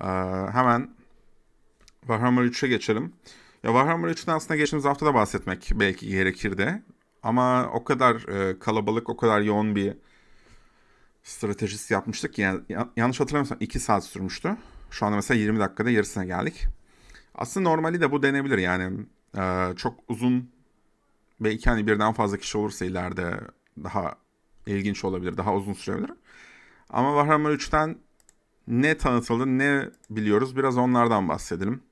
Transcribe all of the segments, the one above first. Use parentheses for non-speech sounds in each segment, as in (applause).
Ee, hemen Warhammer 3'e geçelim. Ya Warhammer 3'ten aslında geçtiğimiz hafta da bahsetmek belki gerekirdi. Ama o kadar e, kalabalık, o kadar yoğun bir stratejist yapmıştık ki yani ya- yanlış hatırlamıyorsam 2 saat sürmüştü. Şu anda mesela 20 dakikada yarısına geldik. Aslında normali de bu denebilir yani e, çok uzun belki hani birden fazla kişi olursa ileride daha ilginç olabilir, daha uzun sürebilir. Ama Warhammer 3'ten ne tanıtıldı ne biliyoruz biraz onlardan bahsedelim.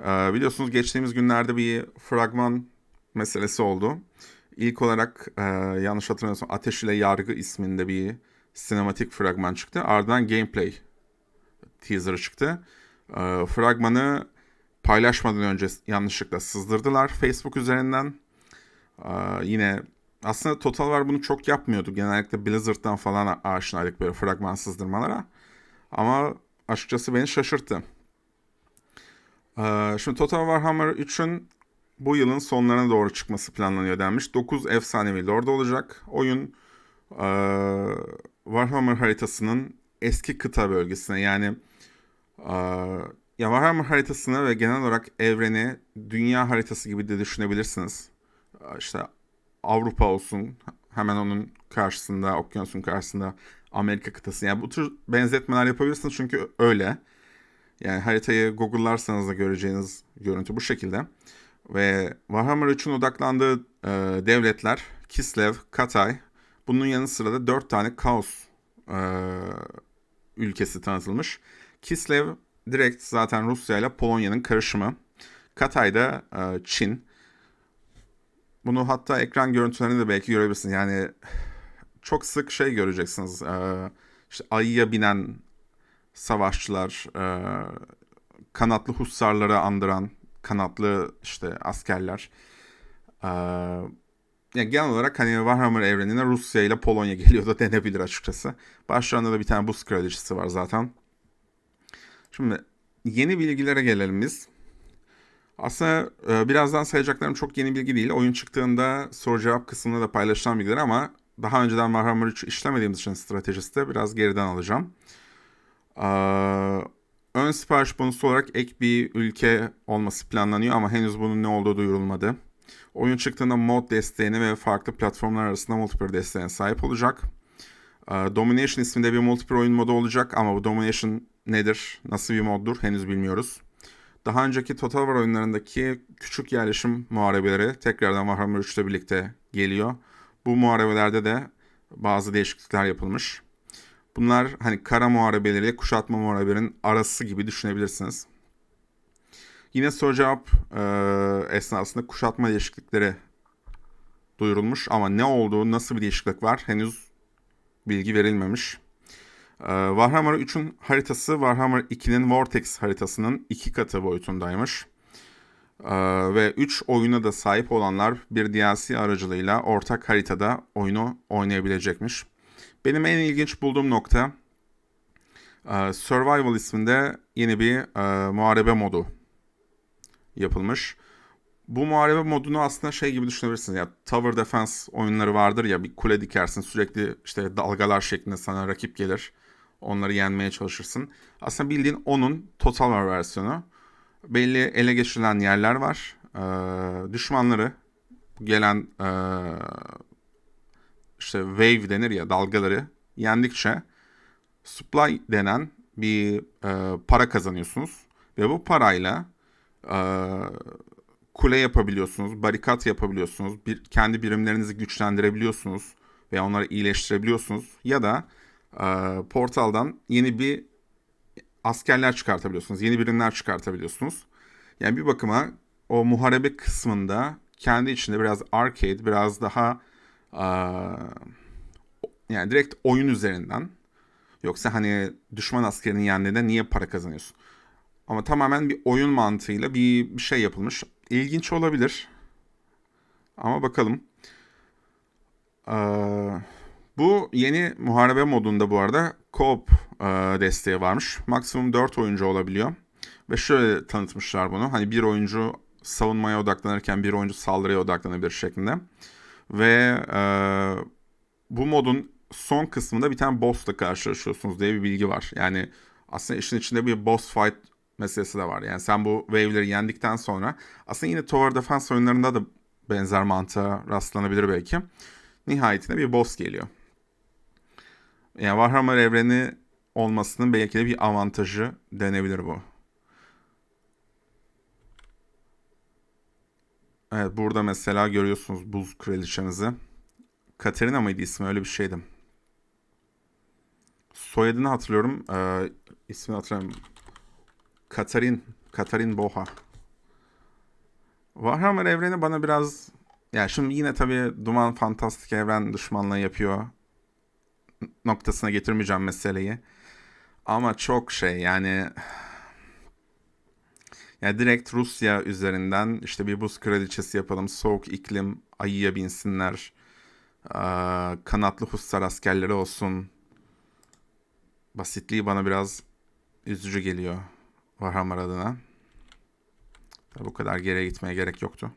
Ee, biliyorsunuz geçtiğimiz günlerde bir fragman meselesi oldu. İlk olarak e, yanlış hatırlamıyorsam Ateş ile Yargı isminde bir sinematik fragman çıktı. Ardından gameplay teaser'ı çıktı. Ee, fragmanı paylaşmadan önce yanlışlıkla sızdırdılar Facebook üzerinden. Ee, yine aslında Total War bunu çok yapmıyordu. Genellikle Blizzard'dan falan aşinaydık böyle fragman sızdırmalara. Ama açıkçası beni şaşırttı. Ee, şimdi Total Warhammer 3'ün bu yılın sonlarına doğru çıkması planlanıyor denmiş. 9 efsanevi lord olacak. Oyun e, Warhammer haritasının eski kıta bölgesine yani e, ya Warhammer haritasını ve genel olarak evreni dünya haritası gibi de düşünebilirsiniz. İşte Avrupa olsun hemen onun karşısında okyanusun karşısında Amerika kıtası. Yani bu tür benzetmeler yapabilirsiniz çünkü öyle. Yani haritayı Google'larsanız da göreceğiniz görüntü bu şekilde. Ve Warhammer 3'ün odaklandığı e, devletler Kislev, Katay. Bunun yanı sıra da 4 tane Kaos e, ülkesi tanıtılmış. Kislev direkt zaten Rusya ile Polonya'nın karışımı. Katay da e, Çin. Bunu hatta ekran görüntülerinde de belki görebilirsiniz. Yani çok sık şey göreceksiniz. E, işte ayıya binen savaşçılar, e, kanatlı hussarları andıran kanatlı işte askerler. E, yani genel olarak hani Warhammer evrenine Rusya ile Polonya (laughs) geliyor da denebilir açıkçası. Başlarında da bir tane buz kraliçesi var zaten. Şimdi yeni bilgilere gelelim biz. Aslında e, birazdan sayacaklarım çok yeni bilgi değil. Oyun çıktığında soru cevap kısmında da paylaşılan bilgiler ama daha önceden Warhammer 3 işlemediğimiz için stratejiste biraz geriden alacağım. Ee, ön sipariş bonusu olarak ek bir ülke olması planlanıyor ama henüz bunun ne olduğu duyurulmadı. Oyun çıktığında mod desteğine ve farklı platformlar arasında multiplayer desteğine sahip olacak. Ee, Domination isminde bir multiplayer oyun modu olacak ama bu Domination nedir, nasıl bir moddur henüz bilmiyoruz. Daha önceki Total War oyunlarındaki küçük yerleşim muharebeleri tekrardan Warhammer 3'te birlikte geliyor. Bu muharebelerde de bazı değişiklikler yapılmış. Bunlar hani kara muharebeleriyle kuşatma muharebelerinin arası gibi düşünebilirsiniz. Yine soru cevap e, esnasında kuşatma değişiklikleri duyurulmuş ama ne olduğu, nasıl bir değişiklik var henüz bilgi verilmemiş. E, Warhammer 3'ün haritası Warhammer 2'nin Vortex haritasının iki katı boyutundaymış. E, ve 3 oyuna da sahip olanlar bir DLC aracılığıyla ortak haritada oyunu oynayabilecekmiş. Benim en ilginç bulduğum nokta e, Survival isminde yeni bir e, muharebe modu yapılmış. Bu muharebe modunu aslında şey gibi düşünebilirsiniz. Ya Tower Defense oyunları vardır ya bir kule dikersin sürekli işte dalgalar şeklinde sana rakip gelir. Onları yenmeye çalışırsın. Aslında bildiğin onun Total War versiyonu. Belli ele geçirilen yerler var. E, düşmanları gelen e, işte wave denir ya dalgaları yendikçe supply denen bir e, para kazanıyorsunuz ve bu parayla e, kule yapabiliyorsunuz, barikat yapabiliyorsunuz, bir, kendi birimlerinizi güçlendirebiliyorsunuz ve onları iyileştirebiliyorsunuz ya da e, portaldan yeni bir askerler çıkartabiliyorsunuz, yeni birimler çıkartabiliyorsunuz. Yani bir bakıma o muharebe kısmında kendi içinde biraz arcade, biraz daha Aa, yani direkt oyun üzerinden yoksa hani düşman askerinin yendiğinde niye para kazanıyorsun? Ama tamamen bir oyun mantığıyla bir, bir şey yapılmış. İlginç olabilir. Ama bakalım. Aa, bu yeni muharebe modunda bu arada co-op e, desteği varmış. Maksimum 4 oyuncu olabiliyor. Ve şöyle tanıtmışlar bunu. Hani bir oyuncu savunmaya odaklanırken bir oyuncu saldırıya odaklanabilir şeklinde. Ve e, bu modun son kısmında bir tane boss'la karşılaşıyorsunuz diye bir bilgi var. Yani aslında işin içinde bir boss fight meselesi de var. Yani sen bu wave'leri yendikten sonra aslında yine Tower Defense oyunlarında da benzer mantığa rastlanabilir belki. Nihayetinde bir boss geliyor. Yani Warhammer evreni olmasının belki de bir avantajı denebilir bu. Evet burada mesela görüyorsunuz buz kraliçemizi. Katerina mıydı ismi öyle bir şeydi. Soyadını hatırlıyorum. Ee, ismini hatırlamıyorum. Katarin. Katarin Boha. Warhammer evreni bana biraz... Yani şimdi yine tabii Duman fantastik evren düşmanlığı yapıyor. Noktasına getirmeyeceğim meseleyi. Ama çok şey yani... Yani direkt Rusya üzerinden işte bir buz kraliçesi yapalım. Soğuk iklim, ayıya binsinler. Kanatlı hussar askerleri olsun. Basitliği bana biraz üzücü geliyor Warhammer adına. Tabi bu kadar geriye gitmeye gerek yoktu.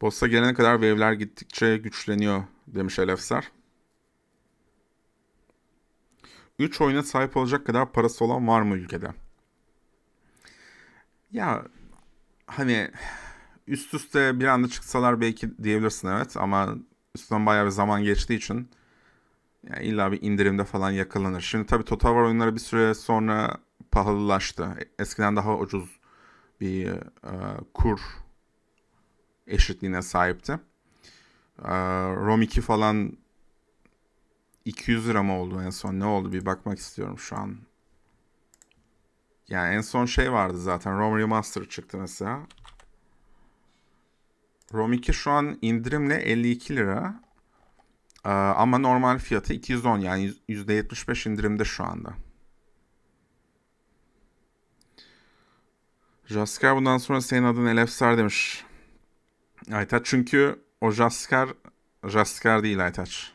Boss'a gelene kadar wave'ler gittikçe güçleniyor demiş Elefsar. 3 oyuna sahip olacak kadar parası olan var mı ülkede? Ya hani üst üste bir anda çıksalar belki diyebilirsin evet ama üstten bayağı bir zaman geçtiği için yani illa bir indirimde falan yakalanır. Şimdi tabii Total War oyunları bir süre sonra pahalılaştı. Eskiden daha ucuz bir e, kur eşitliğine sahipti. E, ROM 2 falan 200 lira mı oldu en son? Ne oldu? Bir bakmak istiyorum şu an. Yani en son şey vardı zaten. ROM Remaster çıktı mesela. ROM 2 şu an indirimle 52 lira. Ee, ama normal fiyatı 210 yani %75 indirimde şu anda. Jaskar bundan sonra senin adın Elefsar demiş. Aytaç çünkü o Jaskar Jaskar değil Aytaç.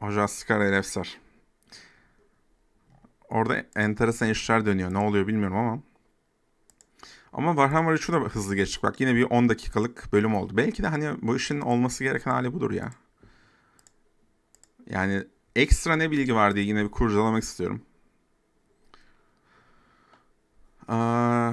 O Jaskar Elefsar. Orada enteresan işler dönüyor. Ne oluyor bilmiyorum ama. Ama Warhammer 3'ü de hızlı geçtik. Bak yine bir 10 dakikalık bölüm oldu. Belki de hani bu işin olması gereken hali budur ya. Yani ekstra ne bilgi var diye yine bir kurcalamak istiyorum. Aa,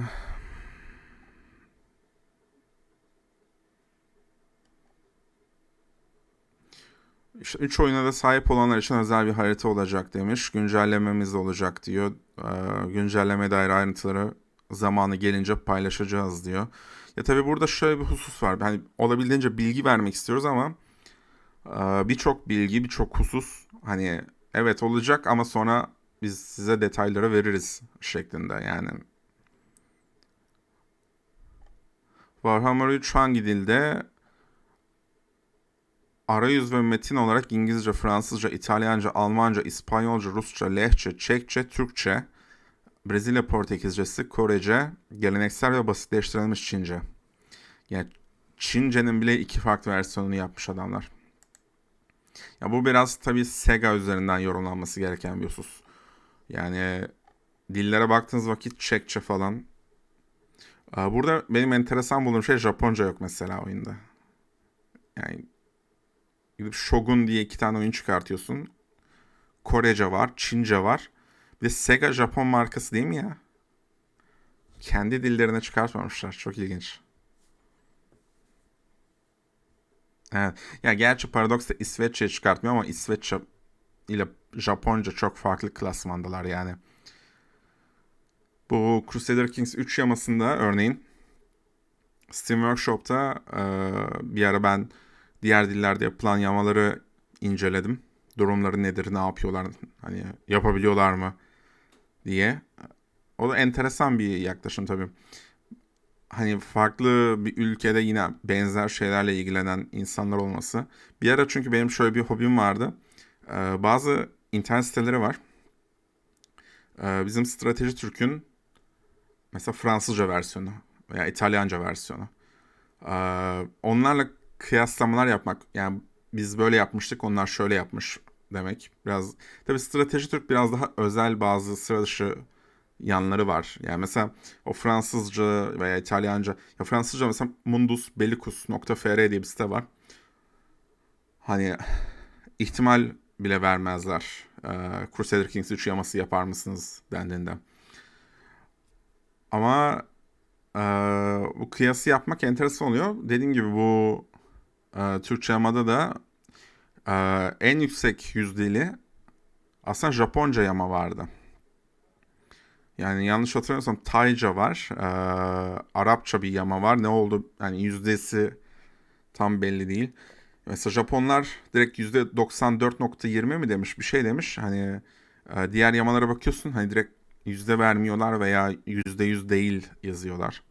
İşte 3 oyuna da sahip olanlar için özel bir harita olacak demiş. Güncellememiz olacak diyor. Ee, güncelleme dair ayrıntıları zamanı gelince paylaşacağız diyor. Ya tabii burada şöyle bir husus var. Hani olabildiğince bilgi vermek istiyoruz ama e, birçok bilgi, birçok husus hani evet olacak ama sonra biz size detayları veririz şeklinde yani. Warhammer 3 hangi dilde? Arayüz ve metin olarak İngilizce, Fransızca, İtalyanca, Almanca, İspanyolca, Rusça, Lehçe, Çekçe, Türkçe, Brezilya Portekizcesi, Korece, geleneksel ve basitleştirilmiş Çince. Yani Çince'nin bile iki farklı versiyonunu yapmış adamlar. Ya bu biraz tabii Sega üzerinden yorumlanması gereken bir husus. Yani dillere baktığınız vakit Çekçe falan. Burada benim enteresan bulduğum şey Japonca yok mesela oyunda. Yani gidip Shogun diye iki tane oyun çıkartıyorsun. Korece var, Çince var. Bir de Sega Japon markası değil mi ya? Kendi dillerine çıkartmamışlar. Çok ilginç. Evet. Ya gerçi Paradox da İsveççe çıkartmıyor ama İsveççe ile Japonca çok farklı klasmandalar yani. Bu Crusader Kings 3 yamasında örneğin Steam Workshop'ta e, bir ara ben diğer dillerde yapılan yamaları inceledim. Durumları nedir, ne yapıyorlar, hani yapabiliyorlar mı diye. O da enteresan bir yaklaşım tabii. Hani farklı bir ülkede yine benzer şeylerle ilgilenen insanlar olması. Bir ara çünkü benim şöyle bir hobim vardı. Ee, bazı internet siteleri var. Ee, bizim Strateji Türk'ün mesela Fransızca versiyonu veya İtalyanca versiyonu. Ee, onlarla kıyaslamalar yapmak yani biz böyle yapmıştık onlar şöyle yapmış demek. Biraz tabi strateji Türk biraz daha özel bazı sıra dışı yanları var. Yani mesela o Fransızca veya İtalyanca ya Fransızca mesela Mundus Bellicus.fr diye bir site var. Hani ihtimal bile vermezler. Ee, Crusader Kings 3 yaması yapar mısınız dendiğinde. Ama e, bu kıyası yapmak enteresan oluyor. Dediğim gibi bu e, Türkçe yamada da e, en yüksek yüzdeli aslında Japonca yama vardı. Yani yanlış hatırlamıyorsam Tayca var. E, Arapça bir yama var. Ne oldu? Yani yüzdesi tam belli değil. Mesela Japonlar direkt %94.20 mi demiş bir şey demiş. Hani e, diğer yamalara bakıyorsun hani direkt yüzde vermiyorlar veya yüzde yüz değil yazıyorlar.